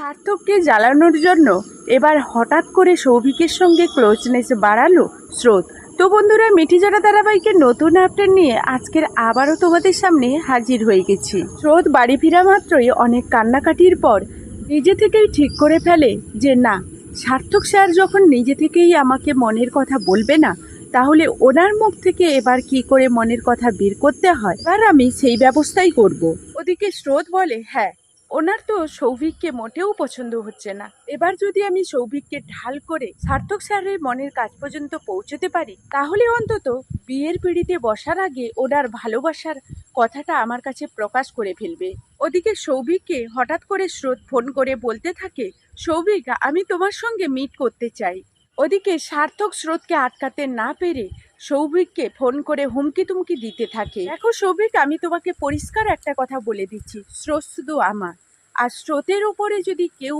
সার্থককে জ্বালানোর জন্য এবার হঠাৎ করে সৌভিকের সঙ্গে ক্লোজনেস বাড়ালো স্রোত। তো বন্ধুরা মিঠিজোড়া ধারাবাহিকের নতুন আপডেট নিয়ে আজকের আবারও তোমাদের সামনে হাজির হয়ে গেছি। স্রোত বাড়ি ফেরা মাত্রই অনেক কান্নাকাটির পর নিজে থেকেই ঠিক করে ফেলে যে, না, সার্থক স্যার যখন নিজে থেকেই আমাকে মনের কথা বলবে না, তাহলে ওনার মুখ থেকে এবার কি করে মনের কথা বের করতে হয়? এবার আমি সেই ব্যবস্থাই করব। ওদিকে স্রোত বলে হ্যাঁ ওনার তো সৌভিককে মোটেও পছন্দ হচ্ছে না। এবার যদি আমি সৌভিককে ঢাল করে সার্থক স্যারের মনের কাজ পর্যন্ত পৌঁছতে পারি, তাহলে অন্তত বিয়ের পিড়িতে বসার আগে ওনার ভালোবাসার কথাটা আমার কাছে প্রকাশ করে ফেলবে। ওদিকে সৌভিককে হঠাৎ করে স্রোত ফোন করে বলতে থাকে, সৌভিক, আমি তোমার সঙ্গে মিট করতে চাই। ওদিকে সার্থক স্রোতকে আটকাতে না পেরে সৌভিককে ফোন করে হুমকি তুমকি দিতে থাকে। দেখো সৌভিক, আমি তোমাকে পরিষ্কার একটা কথা বলে দিচ্ছি। স্রোত শুধু আমার। আর স্রোতের ওপরে যদি কেউ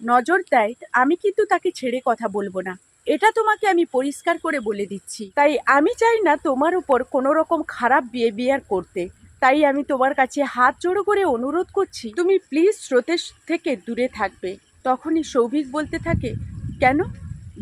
নজর দেয়, আমি কিন্তু তাকে ছেড়ে কথা বলব না। এটা তোমাকে আমি পরিষ্কার করে বলে দিচ্ছি। তাই আমি চাই না তোমার উপর কোনো রকম খারাপ বিহেভিয়ার করতে। তাই আমি তোমার কাছে হাত জোড়ো করে অনুরোধ করছি, তুমি প্লিজ স্রোতের থেকে দূরে থাকবে। তখনই সৌভিক বলতে থাকে, কেন?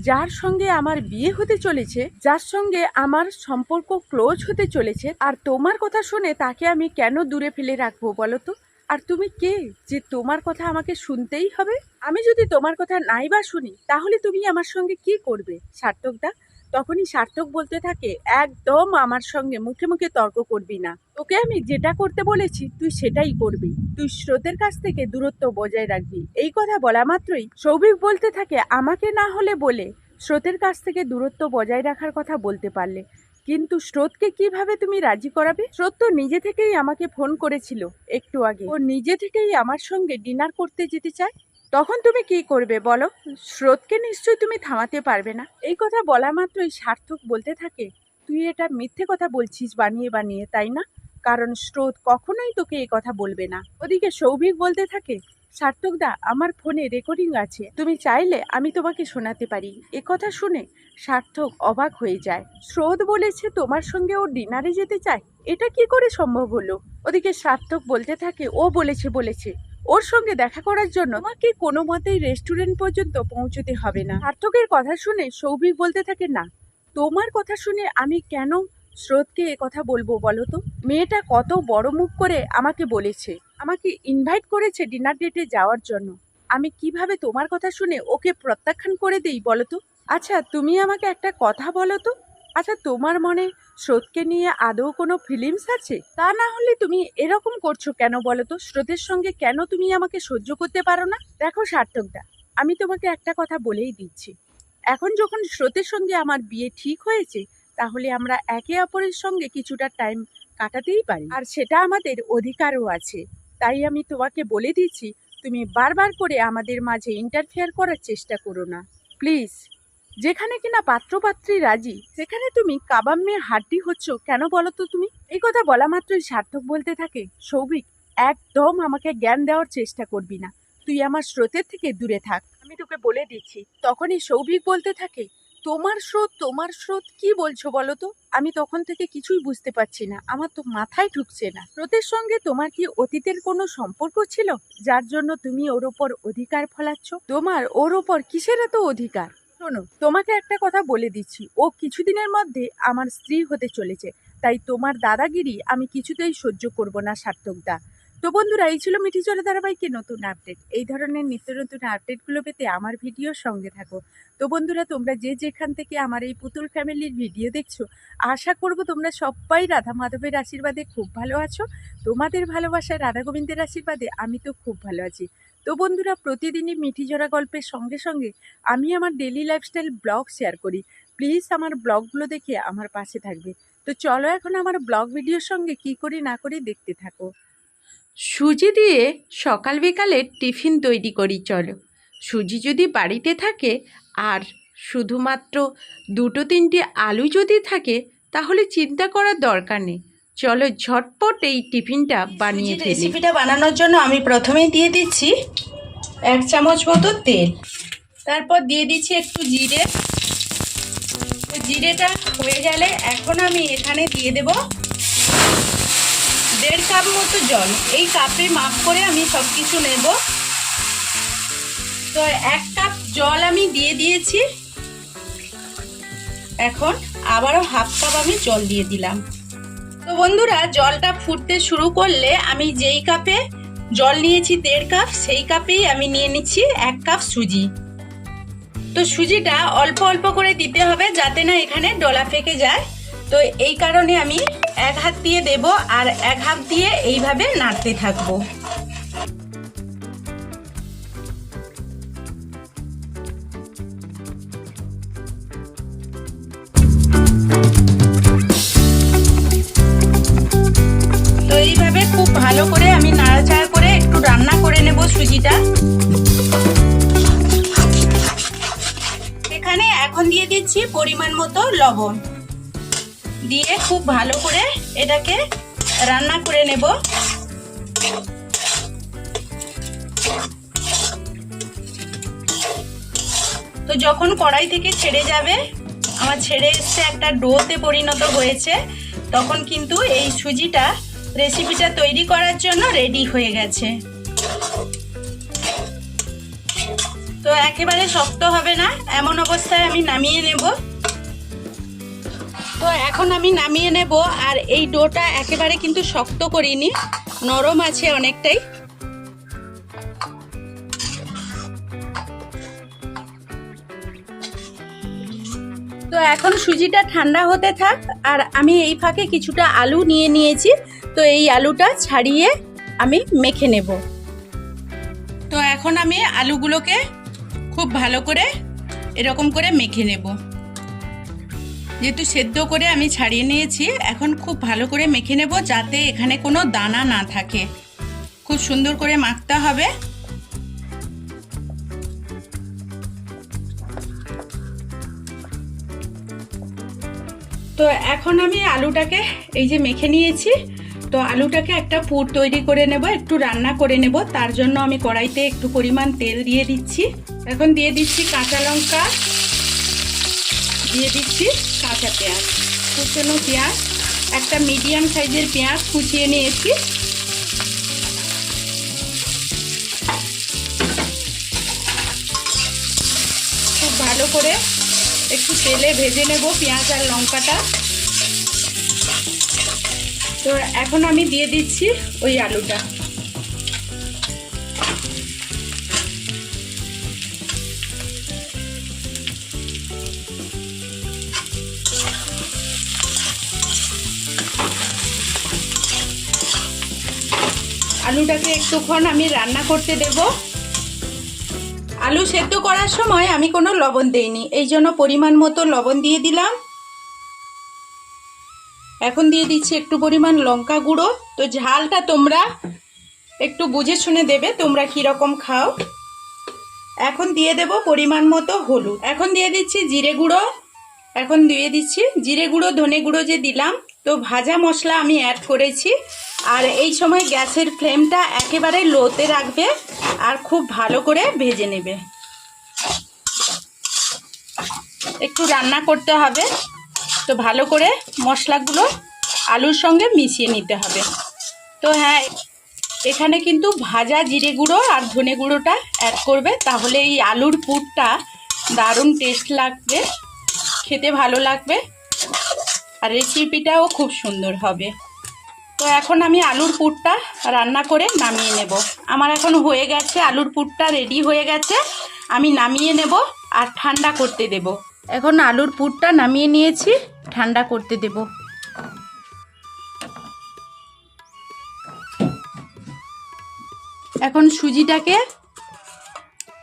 যার সঙ্গে আমার বিয়ে হতে চলেছে, যার সঙ্গে আমার সম্পর্ক ক্লোজ হতে চলেছে, আর তোমার কথা শুনে তাকে আমি কেন দূরে ফেলে রাখব বলো তো? আর তুমি কে যে তোমার কথা আমাকে শুনতেই হবে? আমি যদি তোমার কথা নাই বা শুনি, তাহলে তুমি আমার সঙ্গে কি করবে? সার্থকদা তখনই সার্থক বলতে থাকে, একদম আমার সঙ্গে মুখে মুখে তর্ক করবি না। তোকে আমি যেটা করতে বলেছি, তুই সেটাই করবি। তুই স্রোতের কাছ থেকে দূরত্ব বজায় রাখবি। এই কথা বলা মাত্রই সৌভিক বলতে থাকে, আমাকে না হলে বলে স্রোতের কাছ থেকে দূরত্ব বজায় রাখার কথা বলতে পারলে। কিন্তু স্রোতকে কীভাবে তুমি রাজি করাবে? স্রোত তো নিজে থেকেই আমাকে ফোন করেছিল একটু আগে। ও নিজে থেকেই আমার সঙ্গে ডিনার করতে যেতে চায়? তখন তুমি কি করবে বলো? স্রোতকে নিশ্চয়ই তুমি থামাতে পারবে না। এই কথা বলা মাত্রই সার্থক বলতে থাকে, তুই এটা মিথ্যে কথা বলছিস বানিয়ে বানিয়ে, তাই না? কারণ স্রোত কখনোই তোকে এই কথা বলবে না। ওদিকে সৌভিক বলতে থাকে সার্থকদা আমার ফোনে রেকর্ডিং আছে। তুমি চাইলে আমি তোমাকে শোনাতে পারি। এ কথা শুনে সার্থক অবাক হয়ে যায়। স্রোত বলেছে, তোমার সঙ্গে ও ডিনারে যেতে চায়? এটা কি করে সম্ভব হলো? ওদিকে সার্থক বলতে থাকে, ও বলেছে বলেছে। ওর সঙ্গে দেখা করার জন্য আমাকে কোনো মতেই রেস্টুরেন্ট পর্যন্ত পৌঁছতে হবে না। সার্থকের কথা শুনে সৌভিক বলতে থাকে, না, তোমার কথা শুনে আমি কেন স্রোতকে এ কথা বলব বলো তো? মেয়েটা কত বড় মুখ করে আমাকে বলেছে, আমাকে ইনভাইট করেছে ডিনার ডেটে যাওয়ার জন্য। আমি কীভাবে তোমার কথা শুনে ওকে প্রত্যাখ্যান করে দেই বলো তো? আচ্ছা তুমি আমাকে একটা কথা বলো তো? আচ্ছা তোমার মনে স্রোতকে নিয়ে আদৌ কোনো ফিলিংস আছে? তা না হলে তুমি এরকম করছ কেন বলো তো? স্রোতের সঙ্গে কেন তুমি আমাকে সহ্য করতে পারো না? দেখো, সার্থকদা, আমি তোমাকে একটা কথা বলেই দিচ্ছি। এখন যখন স্রোতের সঙ্গে আমার বিয়ে ঠিক হয়েছে, তাহলে আমরা একে অপরের সঙ্গে কিছুটা টাইম কাটাতেই পারি। আর সেটা আমাদের অধিকারও আছে। তাই আমি তোমাকে বলে দিচ্ছি, তুমি বারবার করে আমাদের মাঝে ইন্টারফেয়ার করার চেষ্টা করো না। প্লিজ যেখানে কিনা পাত্রপাত্রী রাজি, সেখানে তুমি কাবাব মেয়ে হাড্ডি হচ্ছ কেন বলো তো তুমি? এই কথা বলা মাত্রই সার্থক বলতে থাকে, সৌভিক, একদম আমাকে জ্ঞান দেওয়ার চেষ্টা করবি না। তুই আমার স্রোতের থেকে দূরে থাক। আমি তোকে বলে দিচ্ছি, তখনই সৌভিক বলতে থাকে, তোমার স্রোত তোমার স্রোত কি বলছো বলো তো? আমি তখন থেকে কিছুই বুঝতে পারছি না, আমার তো মাথায় ঢুকছে না। স্রোতের সঙ্গে তোমার কি অতীতের কোনো সম্পর্ক ছিল? যার জন্য তুমি ওর ওপর অধিকার ফলাচ্ছ? তোমার ওর ওপর কিসের এত অধিকার? শোনো, তোমাকে একটা কথা বলে দিচ্ছি। ও কিছুদিনের মধ্যে আমার স্ত্রী হতে চলেছে, তাই তোমার দাদাগিরি আমি কিছুতেই সহ্য করব না সার্থকদা তো বন্ধুরা, এই ছিল মিঠি চলে ধারাবাহিকের নতুন আপডেট এই ধরনের নিত্য নতুন আপডেটগুলো পেতে আমার ভিডিওর সঙ্গে থাকো। তো বন্ধুরা, তোমরা যে যেখান থেকে আমার এই পুতুল ফ্যামিলির ভিডিও দেখছ, আশা করব তোমরা সবাই রাধা মাধবের আশীর্বাদে খুব ভালো আছো। তোমাদের ভালোবাসায় রাধা গোবিন্দের আশীর্বাদে আমি তো খুব ভালো আছি। তো বন্ধুরা, প্রতিদিনই মিঠি জোড়া গল্পের সঙ্গে সঙ্গে আমি আমার ডেলি লাইফস্টাইল ব্লগ শেয়ার করি। প্লিজ আমার ব্লগগুলো দেখে আমার পাশে থাকবে। তো চলো এখন আমার ব্লগ ভিডিওর সঙ্গে কি করি না করি দেখতে থাকো। সুজি দিয়ে সকাল বিকালে টিফিন তৈরি করি, চলো। সুজি যদি বাড়িতে থাকে আর শুধুমাত্র দুটো তিনটে আলু যদি থাকে, তাহলে চিন্তা করার দরকার নেই। চলো ঝটপট এই টিফিনটা বানিয়ে ফেলি। রেসিপিটা বানানোর জন্য আমি প্রথমেই দিয়ে দিচ্ছি এক চামচ মতো তেল। তারপর দিয়ে দিচ্ছি একটু জিরে। তো জিরেটা হয়ে গেলে এখন আমি এখানে দিয়ে দেব দেড় কাপ মতো জল। এই কাপে মাপ করে আমি সব কিছু নেব। তো এক কাপ জল আমি দিয়ে দিয়েছি। এখন আবারও হাফ কাপ আমি জল দিয়ে দিলাম। তো বন্ধুরা, জলটা ফুটতে শুরু করলে আমি যেই কাপে জল নিয়েছি দেড় কাপ, সেই কাপেই আমি নিয়ে নিচ্ছি এক কাপ সুজি। তো সুজিটা অল্প অল্প করে দিতে হবে যাতে না এখানে ডলা ফেকে যায়। তো এই কারণে আমি এক হাত দিয়ে দেব আর এক হাত দিয়ে এইভাবে নাড়তে থাকব। দিচ্ছি পরিমাণ মতো লবণ। দিয়ে খুব ভালো করে এটাকে রান্না করে নেব। তো যখন কড়াই থেকে ছেড়ে যাবে, আমার ছেড়ে এসছে একটা ডোতে পরিণত হয়েছে, তখন কিন্তু এই সুজিটা রেসিপিটা তৈরি করার জন্য রেডি হয়ে গেছে। তো একেবারে শক্ত হবে না, এমন অবস্থায় আমি নামিয়ে নেব। তো এখন আমি নামিয়ে নেব, আর এই ডোটা একেবারে কিন্তু শক্ত করিনি, নরম আছে অনেকটাই। তো এখন সুজিটা ঠান্ডা হতে থাক, আর আমি এই ফাঁকে কিছুটা আলু নিয়ে নিয়েছি, তো এই আলুটা ছাড়িয়ে আমি মেখে নেব। তো এখন আমি আলুগুলোকে খুব ভালো করে এরকম করে মেখে নেব। যেহেতু সেদ্ধ করে আমি ছাড়িয়ে নিয়েছি, এখন খুব ভালো করে মেখে নেব যাতে এখানে কোনো দানা না থাকে। খুব সুন্দর করে মাখতে হবে। তো এখন আমি আলুটাকে এই যে মেখে নিয়েছি, তো আলুটাকে একটা পুর তৈরি করে নেব, একটু রান্না করে নেব। তার জন্য আমি কড়াইতে একটু পরিমাণ তেল দিয়ে দিচ্ছি। এখন দিয়ে দিচ্ছি কাঁচা লঙ্কা। দিয়ে দিচ্ছি কাঁচা পেঁয়াজ, কুচনো পেঁয়াজ, একটা মিডিয়াম সাইজের পেঁয়াজ কুচিয়ে নিয়েছি। খুব ভালো করে একটু তেলে ভেজে নেব পেঁয়াজ আর লঙ্কাটা। তো এখন আমি দিয়ে দিচ্ছি ওই আলুটা। আলুটাকে একটুক্ষণ আমি রান্না করতে দেব। আলু সেদ্ধ করার সময় আমি কোনো লবণ দেইনি, এই জন্য পরিমাণ মতো লবণ দিয়ে দিলাম। এখন দিয়ে দিচ্ছি একটু পরিমাণ লঙ্কা গুঁড়ো। তো ঝালটা তোমরা একটু বুঝে শুনে দেবে, তোমরা কীরকম খাও। এখন দিয়ে দেব পরিমাণ মতো হলুদ। এখন দিয়ে দিচ্ছি জিরে গুঁড়ো। এখন দিয়ে দিচ্ছি জিরে গুঁড়ো, ধনে গুঁড়ো যে দিলাম। তো ভাজা মশলা আমি অ্যাড করেছি। আর এই সময় গ্যাসের ফ্লেমটা একেবারে লোতে রাখবে আর খুব ভালো করে ভেজে নেবে। একটু রান্না করতে হবে, তো ভালো করে মশলাগুলো আলুর সঙ্গে মিশিয়ে নিতে হবে। তো হ্যাঁ এখানে কিন্তু ভাজা জিরে গুঁড়ো আর ধনে গুঁড়োটা অ্যাড করবে, তাহলে এই আলুর পুরটা দারুণ টেস্ট লাগবে, খেতে ভালো লাগবে, আর রেসিপিটাও খুব সুন্দর হবে। তো এখন আমি আলুর পুরটা রান্না করে নামিয়ে নেব। আমার এখন হয়ে গেছে, আলুর পুরটা রেডি হয়ে গেছে। আমি নামিয়ে নেব আর ঠান্ডা করতে দেব। এখন আলুর পুরটা নামিয়ে নিয়েছি, ঠান্ডা করতে দেব। এখন সুজিটাকে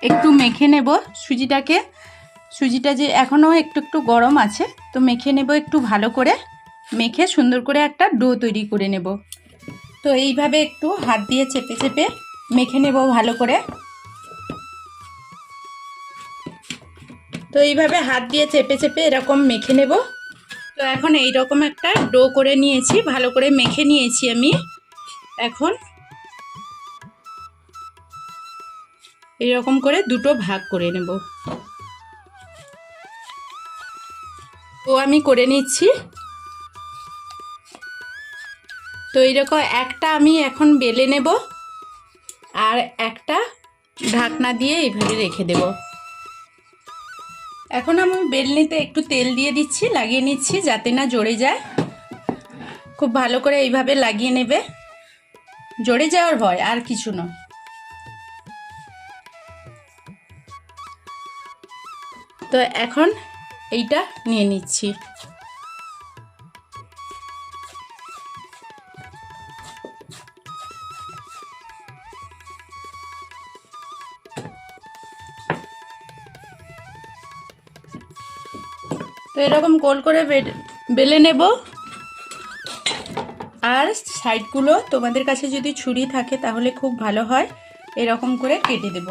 একটু মেখে নেব, সুজিটাকে। সুজিটা যে এখনও একটু একটু গরম আছে, তো মেখে নেব একটু ভালো করে। মেখে সুন্দর করে একটা ডো তৈরি করে নেব। তো এইভাবে একটু হাত দিয়ে চেপে চেপে মেখে নেব ভালো করে। তো এইভাবে হাত দিয়ে চেপে চেপে এরকম মেখে নেব। তো এখন এই রকম একটা ডো করে নিয়েছি, ভালো করে মেখে নিয়েছি আমি। এখন এরকম করে দুটো ভাগ করে নেব। তো আমি করে নিচ্ছি। তো এইরকম একটা আমি এখন বেলে নেব আর একটা ঢাকনা দিয়ে এইভাবে রেখে দেব। এখন আমি বেলনিতে একটু তেল দিয়ে দিচ্ছি, লাগিয়ে নিচ্ছি যাতে না জড়ে যায়। খুব ভালো করে এইভাবে লাগিয়ে নেবে। জড়ে যাওয়ার ভয় আর কিছু নয় তো এখন এইটা নিয়ে নিচ্ছি। তো এরকম গোল করে বেলে নেব। আর সাইডগুলো তোমাদের কাছে যদি ছুরি থাকে তাহলে খুব ভালো হয়। এরকম করে কেটে দেব।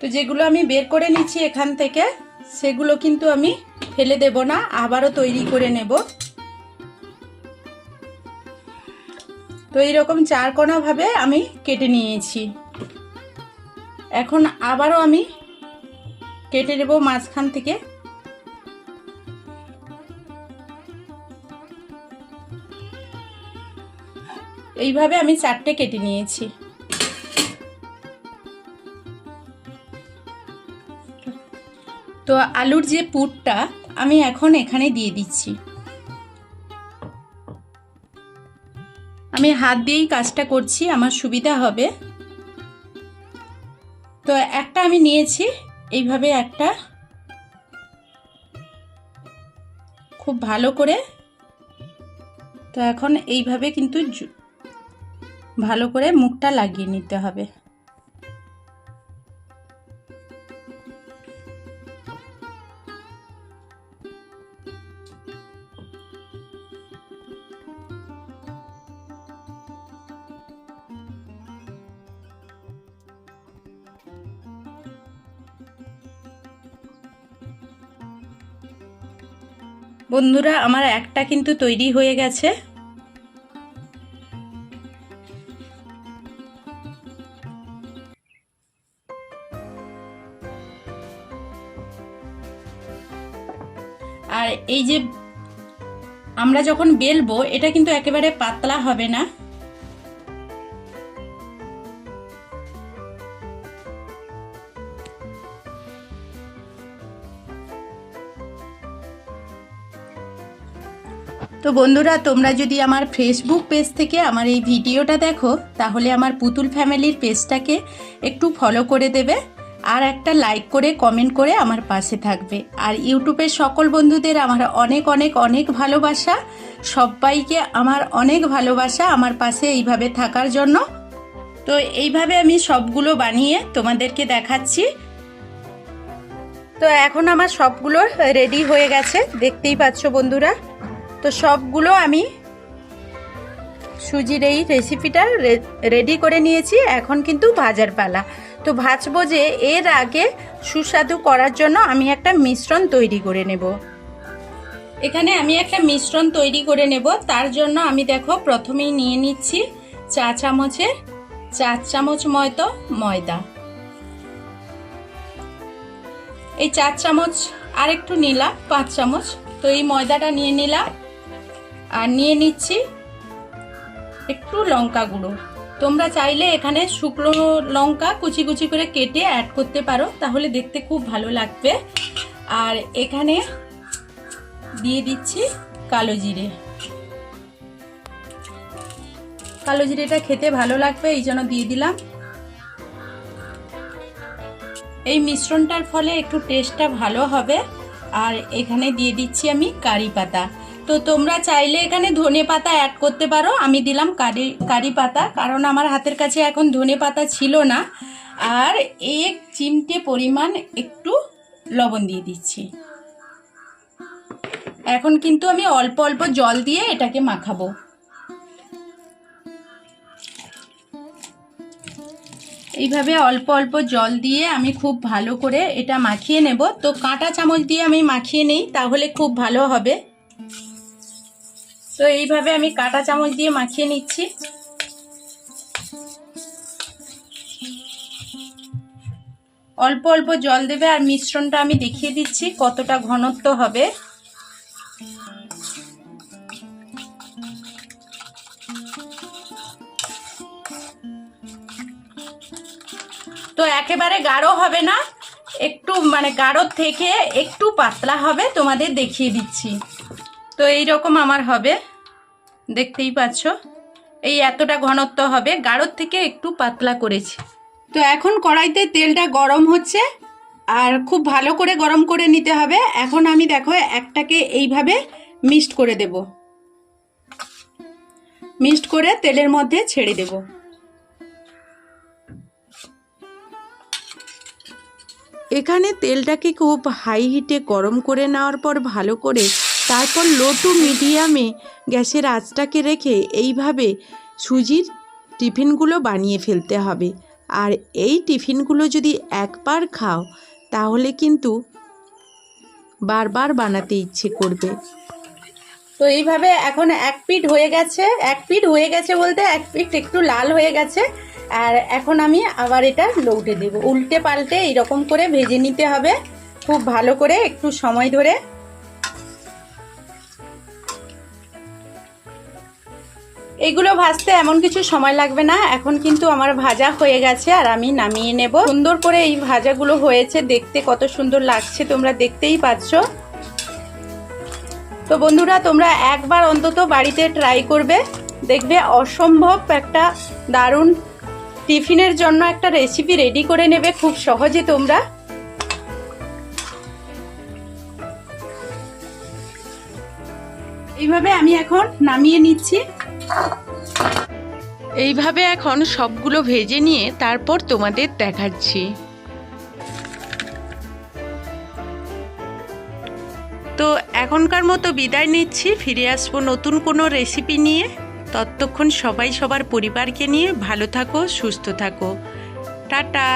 তো যেগুলো আমি বের করে নিচ্ছি এখান থেকে, সেগুলো কিন্তু আমি ফেলে দেব না, আবারও তৈরি করে নেব। তো এইরকম চার কোনা ভাবে আমি কেটে নিয়েছি। এখন আবারও আমি কেটে নেব মাঝখান থেকে। এইভাবে আমি চারটে কেটে নিয়েছি। তো আলুর যে পুরটা আমি এখন এখানে দিয়ে দিচ্ছি। আমি হাত দিয়েই কাজটা করছি, আমার সুবিধা হবে। তো একটা আমি নিয়েছি, এইভাবে একটা। খুব ভালো করে। তো এখন এইভাবে কিন্তু ভালো করে মুখটা লাগিয়ে নিতে হবে। বন্ধুরা, আমার একটা কিন্তু তৈরি হয়ে গেছে। আর এই যে আমরা যখন বেলবো, এটা কিন্তু একেবারে পাতলা হবে না। বন্ধুরা, তোমরা যদি আমার ফেসবুক পেজ থেকে আমার এই ভিডিওটা দেখো, তাহলে আমার পুতুল ফ্যামিলির পেজটাকে একটু ফলো করে দেবে আর একটা লাইক করে কমেন্ট করে আমার পাশে থাকবে। আর ইউটিউবের সকল বন্ধুদের আমার অনেক অনেক অনেক ভালোবাসা। সবাইকে আমার অনেক ভালোবাসা আমার পাশে এইভাবে থাকার জন্য। তো এইভাবে আমি সবগুলো বানিয়ে তোমাদেরকে দেখাচ্ছি। তো এখন আমার সবগুলো রেডি হয়ে গেছে, দেখতেই পাচ্ছ বন্ধুরা। তো সবগুলো আমি সুজির এই রেসিপিটা রেডি করে নিয়েছি। এখন কিন্তু ভাজার পালা। তো ভাজবো যে এর আগে সুস্বাদু করার জন্য আমি একটা মিশ্রণ তৈরি করে নেব। এখানে আমি একটা মিশ্রণ তৈরি করে নেব। তার জন্য আমি দেখো প্রথমেই নিয়ে নিচ্ছি চা চামচে চার চামচ ময়তো ময়দা। এই চার চামচ আর একটু নিলাম, পাঁচ চামচ। তো এই ময়দাটা নিয়ে নিলাম। আর নিয়ে নিচ্ছি একটু লঙ্কা গুঁড়ো। তোমরা চাইলে এখানে শুকনো লঙ্কা কুচি কুচি করে কেটে অ্যাড করতে পারো, তাহলে দেখতে খুব ভালো লাগবে। আর এখানে দিয়ে দিচ্ছি কালো জিরে। কালো জিরেটা খেতে ভালো লাগবে, এই জন্য দিয়ে দিলাম। এই মিশ্রণটার ফলে একটু টেস্টটা ভালো হবে। আর এখানে দিয়ে দিচ্ছি আমি কারি পাতা। তো তোমরা চাইলে এখানে ধনে পাতা অ্যাড করতে পারো। আমি দিলাম কারি কারি পাতা, কারণ আমার হাতের কাছে এখন ধনে পাতা ছিল না। আর এক চিমটে পরিমাণ একটু লবণ দিয়ে দিচ্ছি। এখন কিন্তু আমি অল্প অল্প জল দিয়ে এটাকে মাখাবো। এইভাবে অল্প অল্প জল দিয়ে আমি খুব ভালো করে এটা মাখিয়ে নেব। তো কাঁটা চামচ দিয়ে আমি মাখিয়ে নেই, তাহলে খুব ভালো হবে। তো এইভাবে আমি কাটা চামচ দিয়ে মাখিয়ে নিচ্ছি। অল্প অল্প জল দেবে আর মিশ্রণটা আমি দেখিয়ে দিচ্ছি কতটা ঘনত্ব হবে। তো একেবারে গাঢ় হবে না, একটু মানে গাঢ় থেকে একটু পাতলা হবে তোমাদের দেখিয়ে দিচ্ছি। তো এই রকম আমার হবে। দেখতেই পাচ্ছ? এই এতটা ঘনত্ব হবে গাঢ়র থেকে একটু পাতলা করেছি। তো এখন কড়াইতে তেলটা গরম হচ্ছে আর খুব ভালো করে গরম করে নিতে হবে। এখন আমি দেখো একটাকে এইভাবে মিক্সড করে দেব। মিক্সড করে তেলের মধ্যে ছেড়ে দেব। এখানে তেলটাকে খুব হাই হিটে গরম করে নেওয়ার পর ভালো করে তারপর লো টু মিডিয়ামে গ্যাসের আঁচটাকে রেখে এইভাবে সুজির টিফিনগুলো বানিয়ে ফেলতে হবে। আর এই টিফিনগুলো যদি একবার খাও, তাহলে কিন্তু বারবার বানাতে ইচ্ছে করবে। তো এইভাবে এখন এক পিঠ হয়ে গেছে, এক পিঠ হয়ে গেছে বলতে এক পিঠ একটু লাল হয়ে গেছে। আর এখন আমি আবার এটা লৌটে দেব। উল্টে পাল্টে এইরকম করে ভেজে নিতে হবে। খুব ভালো করে একটু সময় ধরে এগুলো ভাজতে এমন কিছু সময় লাগবে না। এখন কিন্তু আমার ভাজা হয়ে গেছে আর আমি নামিয়ে নেব। সুন্দর করে এই ভাজাগুলো হয়েছে দেখতে কত সুন্দর লাগছে, তোমরা দেখতেই পাচ্ছ। তো বন্ধুরা, তোমরা একবার অন্তত বাড়িতে ট্রাই করবে। দেখবে অসম্ভব একটা দারুণ টিফিনের জন্য একটা রেসিপি রেডি করে নেবে খুব সহজে তোমরা। এইভাবে আমি এখন নামিয়ে নিচ্ছি। এইভাবে এখন সবগুলো ভেজে নিয়ে তারপর তোমাদের দেখাচ্ছি। তো এখনকার মতো বিদায় নিচ্ছি, ফিরে আসব নতুন কোনো রেসিপি নিয়ে। ততক্ষণ সবাই সবার পরিবারকে নিয়ে ভালো থাকো, সুস্থ থাকো। টাটা!